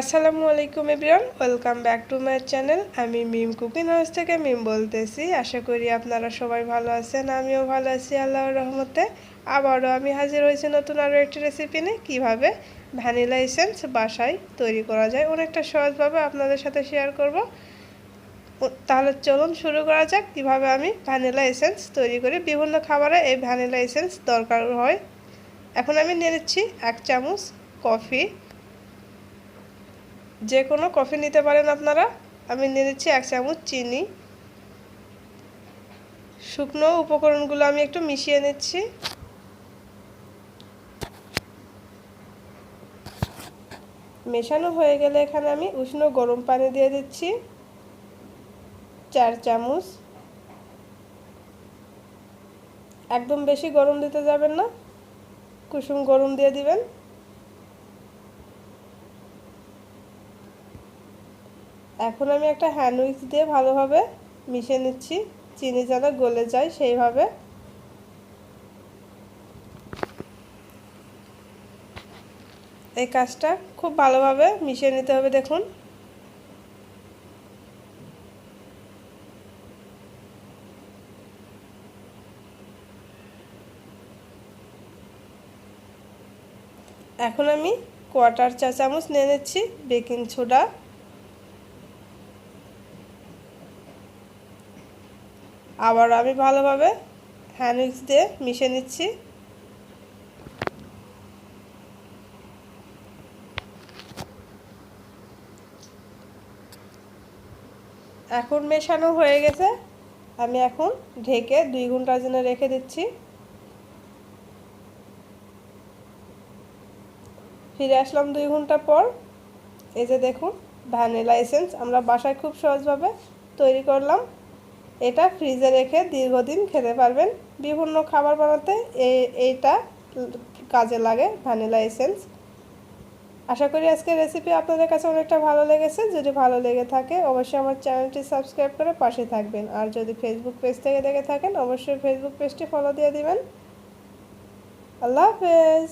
আসসালামু আলাইকুম everyone, welcome back to my channel. আমি মিম কুকিং হাউস থেকে মিম বলতেছি। আশা করি আপনারা সবাই ভালো আছেন, আমিও ভালো আছি আল্লাহর রহমতে। আবারও আমি হাজির হয়েছি নতুন আরও একটি রেসিপি নিয়ে। কীভাবে? ভ্যানিলা এসেন্স বাসায় তৈরি করা যায়। অনেকটা সহজভাবে আপনাদের সাথে শেয়ার করব। তাহলে চলুন শুরু করা যাক। কীভাবে আমি ভ্যানিলা এসেন্স তৈরি করি? বিভিন্ন খাবারে এই ভ্যানিলা এসেন্স দরকার হয়। এখন আমি নিয়ে নিচ্ছি এক চামচ কফি যে কোনো কফি নিতে পারেন আপনারা। আমি নিয়ে নিচ্ছি এক চামচ চিনি। শুকনো উপকরণগুলো আমি একটু মিশিয়ে নিচ্ছি। মেশানো হয়ে গেলে এখানে আমি উষ্ণ গরম পানি দিয়ে দিচ্ছি। চার চামচ। একদম বেশি গরম দিতে যাবেন না। কুসুম গরম দিয়ে দিবেন। এখন আমি একটা হ্যান্ড উইক্স দিয়ে ভালোভাবে মিশিয়ে নিচ্ছি। চিনি যেন গলে যায় সেইভাবে। এই কাজটা খুব ভালোভাবে মিশিয়ে নিতে হবে, দেখুন। এখন আমি কোয়ার্টার চা চামচ নিয়ে নিচ্ছি বেকিং সোডা আবার আমি ভালোভাবে হ্যান্ড উইক্স দিয়ে মিশে নিচ্ছি। এখন মেশানো হয়ে গেছে। আমি এখন ঢেকে দুই ঘণ্টার জন্য রেখে দিচ্ছি। ফিরে আসলাম দুই ঘণ্টা পর। এই যে দেখুন, ভ্যানিলা এসেন্স আমরা বাসায় খুব সহজভাবে তৈরি করলাম। এটা ফ্রিজে রেখে দীর্ঘদিন খেতে পারবেন। বিভিন্ন খাবার বানাতে এইটা কাজে লাগে, ভ্যানিলা এসেন্স। আশা করি আজকের রেসিপি আপনাদের কাছে অনেকটা ভালো লেগেছে। যদি ভালো লেগে থাকে, অবশ্যই আমার চ্যানেলটি সাবস্ক্রাইব করে পাশে থাকবেন। আর যদি ফেসবুক পেজ থেকে দেখে থাকেন, অবশ্যই ফেসবুক পেজটি ফলো দিয়ে দিবেন। আল্লাহ হাফেজ।